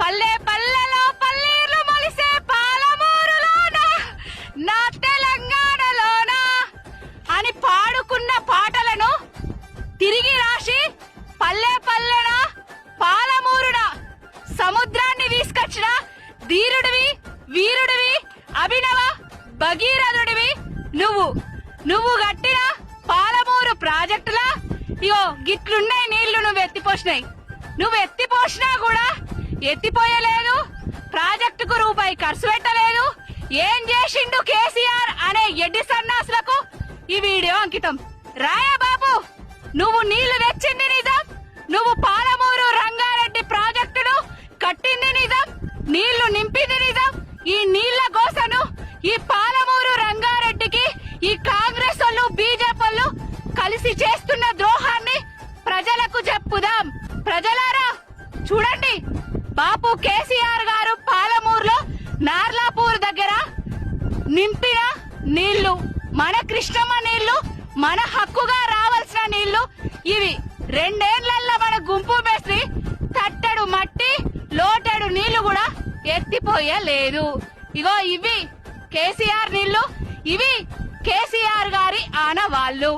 పల్లె పల్లెలో పల్లీలు మొలిసే పాలమూరులోన? నా తెలంగాణలోన? అని పాడుకున్న పాటలను తిరిగి రాసి పల్లె పల్లెన? పాలమూరుడ సముద్రాన్ని తీసుకొచ్చిన ధీరుడివి వీరుడివి అభినవ భగీరథుడివి నువ్వు. నువ్వు కట్టిన పాలమూరు ప్రాజెక్టులా? ఇగో గిట్లున్నాయి నీళ్ళు నువ్వు ఎత్తిపోసినాయి. నువ్వు ఎత్తిపోసినా కూడా ఎత్తిపోయలేదు. ప్రాజెక్టుకు రూపాయి ఖర్చు పెట్టలేదు. ఏం చేసిండు కేసీఆర్ అనే ఎడ్డి సన్నాసులకు? ఈ వీడియో అంకితం. రాయా బాబు నువ్వు నీళ్ళు తెచ్చింది నిజం? నువ్వు పాలమూరు రంగారెడ్డి ప్రాజెక్టును కట్టింది నిజం? నీళ్ళు నింపింది నిజం? ఈ నీళ్ళ కోసను ఈ పాలమూరు రంగారెడ్డికి ఈ కాంగ్రెస్ వాళ్ళు బీజేపీ వాళ్ళు కలిసి చేస్తున్న ద్రోహాన్ని ప్రజలకు చెప్పుదాం. ప్రజలారా చూడండి. బాపు కేసీఆర్ గారు పాలమూరులో నార్లాపూర్ దగ్గర నింపిన నీళ్ళు మన కృష్ణమ్మ నీళ్ళు మన హక్కుగా రావాల్సిన నీళ్ళు ఇవి రెండేళ్ళలో మన గుంపు మేస్త్రి తట్టడు మట్టి లోటెడు నీళ్ళు కూడా ఎత్తిపోయలేదు. ఇగో ఇవి కేసీఆర్ నీళ్ళు ఇవి కేసీఆర్ గారి ఆనవాళ్ళు